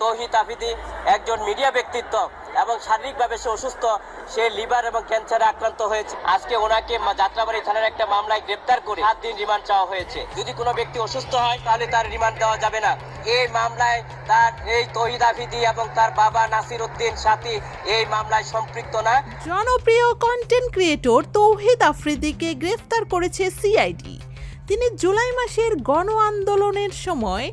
তৌহিদ আফিদি একজন মিডিয়া ব্যক্তিত্ব এবং শারীরিকভাবে সে অসুস্থ, সে লিভার এবং ক্যান্সারে আক্রান্ত হয়েছে। আজকে ওনাকে যাত্রাবাড়ি থানার একটা মামলায় গ্রেপ্তার করে সাত দিন রিমান্ড চাওয়া হয়েছে। যদি কোনো ব্যক্তি অসুস্থ হয়, তাহলে তার রিমান্ড দেওয়া যাবে না। এই মামলায় তার এই তৌহিদ আফিদি এবং তার বাবা নাসির উদ্দিন সাথী এই মামলায় সম্পৃক্ত না। জনপ্রিয় কন্টেন্ট ক্রিয়েটর তৌহিদ আফ্রিদিকে গ্রেফতার করেছে সিআইডি তিনি জুলাই মাসের গণ আন্দোলনের সময়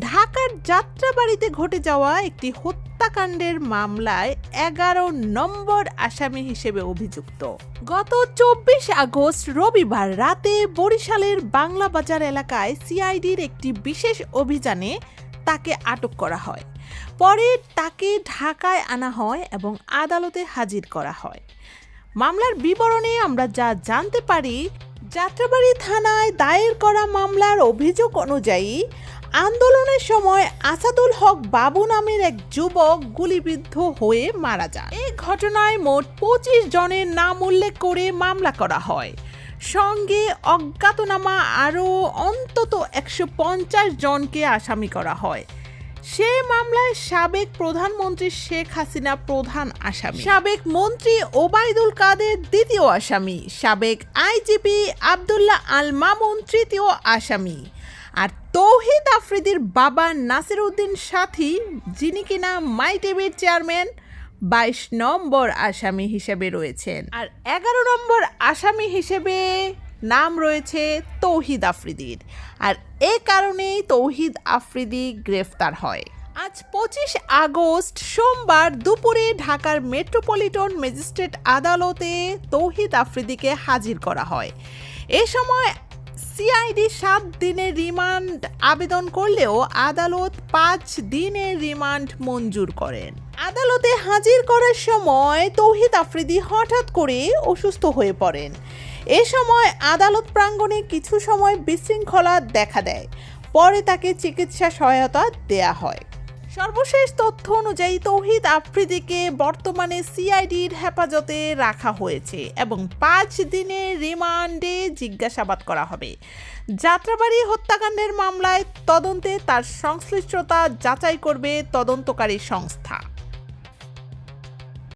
ঢাকার যাত্রাবাড়িতে ঘটে যাওয়া একটি হত্যাকাণ্ডের মামলায় এগারো নম্বর আসামি হিসেবে অভিযুক্ত। গত চব্বিশ আগস্ট রবিবার রাতে বরিশালের বাংলা বাজার এলাকায় সিআইডির একটি বিশেষ অভিযানে তাকে আটক করা হয়। পরে তাকে ঢাকায় আনা হয় এবং আদালতে হাজির করা হয়। মামলার বিবরণে আমরা যা জানতে পারি যাত্রাবাড়ি থানায় দায়ের করা মামলার অভিযোগ অনুযায়ী আন্দোলনের সময় আসাদুল হক বাবু নামের এক যুবক গুলিবিদ্ধ হয়ে মারা যায়। এই ঘটনায় মোট পঁচিশ জনের নাম উল্লেখ করে মামলা করা হয়। সঙ্গে অজ্ঞাতনামা আরও অন্তত একশো পঞ্চাশ জনকে আসামি করা হয়। সে মামলায় সাবেক প্রধানমন্ত্রী শেখ হাসিনা প্রধান আসামি। সাবেক মন্ত্রী ওবায়দুল কাদের দ্বিতীয় আসামি। সাবেক আইজিপি আবদুল্লাহ আল মামুন তৃতীয় আসামি। আর তৌহিদ আফ্রিদির বাবা নাসির উদ্দিন সাথী, যিনি কিনা মাই টিভির চেয়ারম্যান, বাইশ নম্বর আসামি হিসেবে রয়েছেন। আর এগারো নম্বর আসামি হিসেবে নাম রয়েছে তৌহিদ আফ্রিদির। আর এ কারণেই তৌহিদ আফ্রিদি গ্রেফতার হয়। আজ পঁচিশ আগস্ট সোমবার দুপুরে ঢাকার মেট্রোপলিটন ম্যাজিস্ট্রেট আদালতে তৌহিদ আফ্রিদিকে হাজির করা হয়। এ সময় সিআইডি সাত দিনের রিমান্ড আবেদন করলেও আদালত পাঁচ দিনের রিমান্ড মঞ্জুর করেন। আদালতে হাজির করার সময় তৌহিদ আফ্রিদি হঠাৎ করে অসুস্থ হয়ে পড়েন। এ সময় আদালত প্রাঙ্গণে কিছু সময় বিশৃঙ্খলা দেখা দেয়। পরে তাকে চিকিৎসা সহায়তা দেয়া হয়। সর্বশেষ তথ্য অনুযায়ী তৌহিদ আফ্রিদিকে বর্তমানে সিআইডির হেফাজতে রাখা হয়েছে এবং পাঁচ দিনের রিমান্ডে জিজ্ঞাসাবাদ করা হবে। যাত্রাবাড়ি হত্যাকাণ্ডের মামলায় তদন্তে তার সংশ্লিষ্টতা যাচাই করবে তদন্তকারী সংস্থা।